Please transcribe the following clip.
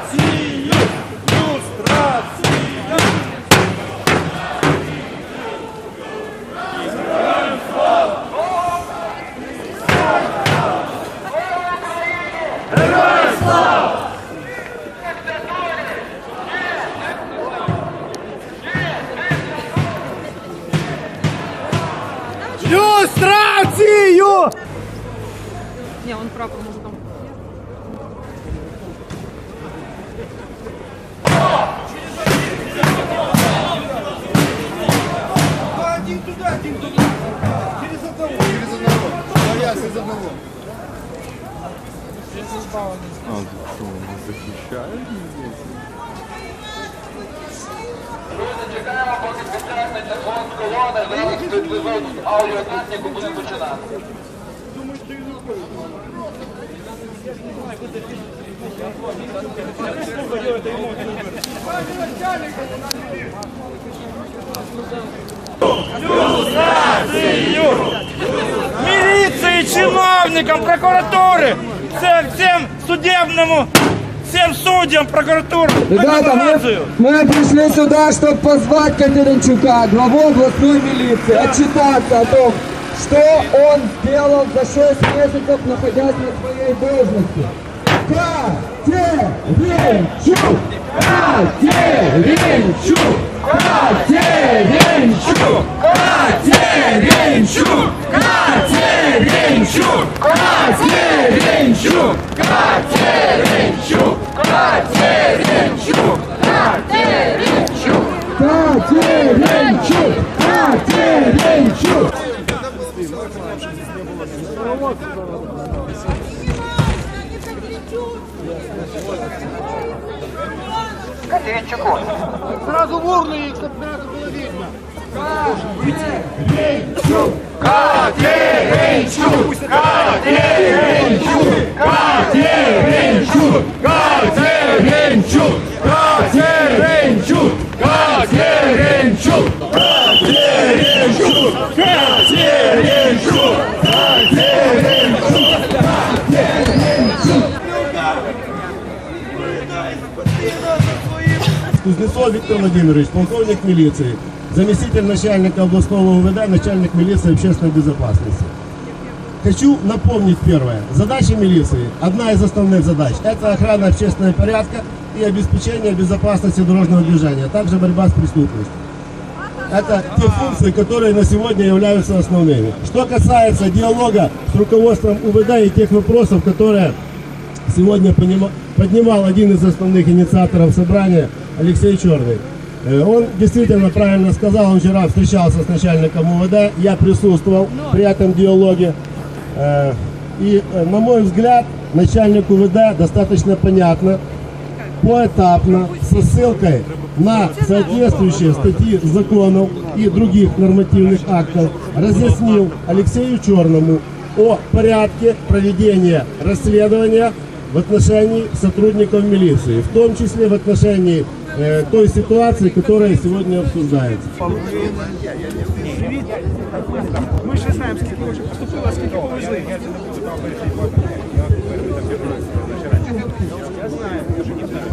Люстрацию! Люстрацию! Герой слава! Люстрацию! Не, он прапор мужиком. Через одного. Через одного. Боясь из одного. Чекаємо, поки підтягнеться фон колони, зараз підвезуть аудіотехніку, будемо починати. Міліції, чиновникам, прокуратури, всем, всем судебному, всем судьям прокуратуры. Ребята, мы, мы пришли сюда, чтобы позвать Катеринчука, главу областной милиции, отчитаться о том, что он сделал за 6 месяцев, находясь на своей должности. Катеринчук! Катеринчук! Катеринчук! Катеринчук! Катеринчук! Катеринчук! Катеринчук! Катеринчук! Катеринчук! Катеринчук! Катеринчук! к ответчику. Сразу в урны, чтобы нас было видно. Катеринчук! Катеринчук! Катеринчук! Катеринчук! Катеринчук! Катеринчук! Катеринчук! Кузнецов Виктор Владимирович, полковник милиции, заместитель начальника областного УВД, начальник милиции общественной безопасности. Хочу напомнить первое. Задача милиции, одна из основных задач, это охрана общественного порядка и обеспечение безопасности дорожного движения, а также борьба с преступностью. Это те функции, которые на сегодня являются основными. Что касается диалога с руководством УВД и тех вопросов, которые сегодня поднимал один из основных инициаторов собрания Алексей Черный. Э, Он действительно правильно сказал, он вчера встречался с начальником УВД, я присутствовал при этом диалоге. Э, И, э, на мой взгляд, начальник УВД достаточно понятно, поэтапно, со ссылкой на соответствующие статьи законов и других нормативных актов разъяснил Алексею Черному о порядке проведения расследования в отношении сотрудников милиции, в том числе в отношении э, той ситуации, которая сегодня обсуждается. Мы же знаем, сколько уже поступило, а сколько повезли. Я знаю, я не знаю.